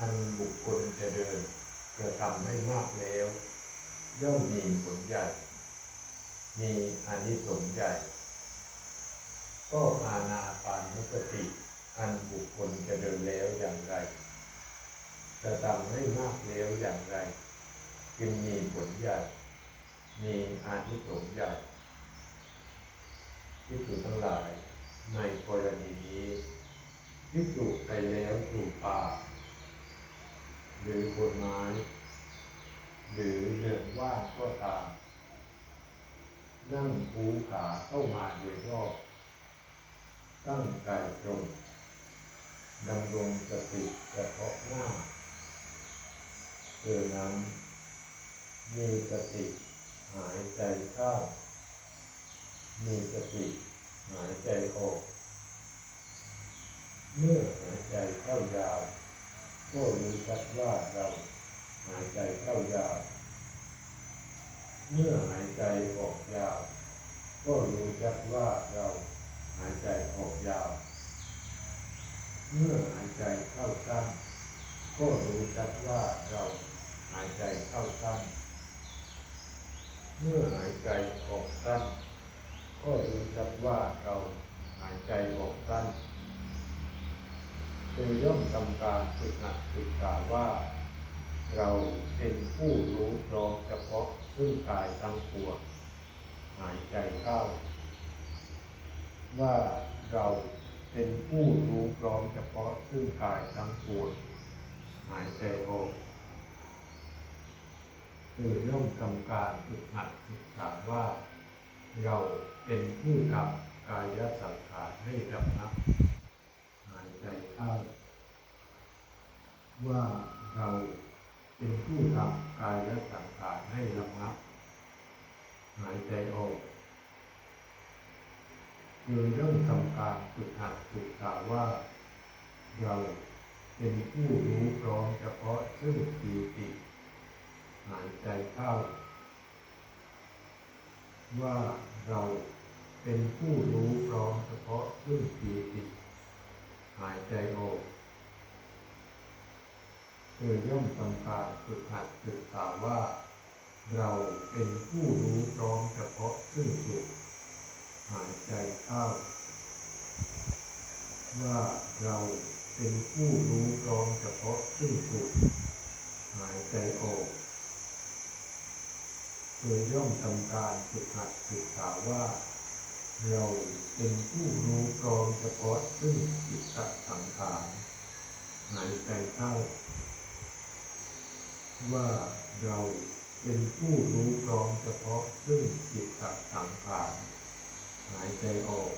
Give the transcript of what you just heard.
อันบุคคลจะเดินกระทำให้มากแล้ว ย่อมมีผลใหญ่ มีอานิสงส์ใหญ่ ก็อาณาปานุสติ อันบุคคลจะเดินแล้วอย่างไรกระทำให้มากแล้วอย่างไรจึงมีผลใหญ่ มีอานิสงส์ใหญ่ที่สุทั้งหลายในกรณีนี้ที่สุไปแล้วสู่ป่า หรือคนไม้หรือเรื่อนว่าก็ตามนั่งภูขาเข้ามาโดยรอบตั้งกายตรงดำรงสติเฉพาะหน้าเพื่อนั้นมีสติหายใจเข้า มีสติหายใจออก เมื่อหายใจเข้ายาว ก็รู้ชัดว่าเราหายใจเข้ายาว เมื่อหายใจออกยาว ก็รู้ชัดว่าเราหายใจออกยาว เมื่อหายใจเข้าสั้นก็รู้ชัดว่าเราหายใจเข้าสั้นเมื่อหายใจออกสั้นก็รู้ชัดว่าเราหายใจออกสั้น โดยย่อมทำการฝึกหัดศึกษาว่า เราเป็นผู้รู้พร้อมเฉพาะซึ่งกายทั้งปวงหายใจเข้า ว่าเราเป็นผู้รู้พร้อมเฉพาะซึ่งกายทั้งปวงหายใจออกโดยย่อมทำการฝึกหัดศึกษาว่า เราเป็นผู้ทำกายสังขารให้ดำนับ ใจเข้า ว่าเราเป็นผู้ทำกายและสังขารให้ระงับ หายใจออกโดยเริ่มทำการฝึกหัดศึกษาว่า เราเป็นผู้รู้พร้อมเฉพาะซึ่งปีติหายใจเข้า ว่าเราเป็นผู้รู้พร้อมเฉพาะซึ่งปีติ หายใจออกโดยย่อมทำการฝึกหัดศึกษาว่า เราเป็นผู้รู้พร้อมเฉพาะซึ่งสุขหายใจเข้า ว่าเราเป็นผู้รู้พร้อมเฉพาะซึ่งสุขหายใจออกโดยย่อมทำการฝึกหัดศึกษาว่า เราเป็นผู้รู้พร้อมเฉพาะซึ่งจิตตสังขารหายใจเข้า ว่าเราเป็นผู้รู้พร้อมเฉพาะซึ่งจิตตสังขารหายใจออก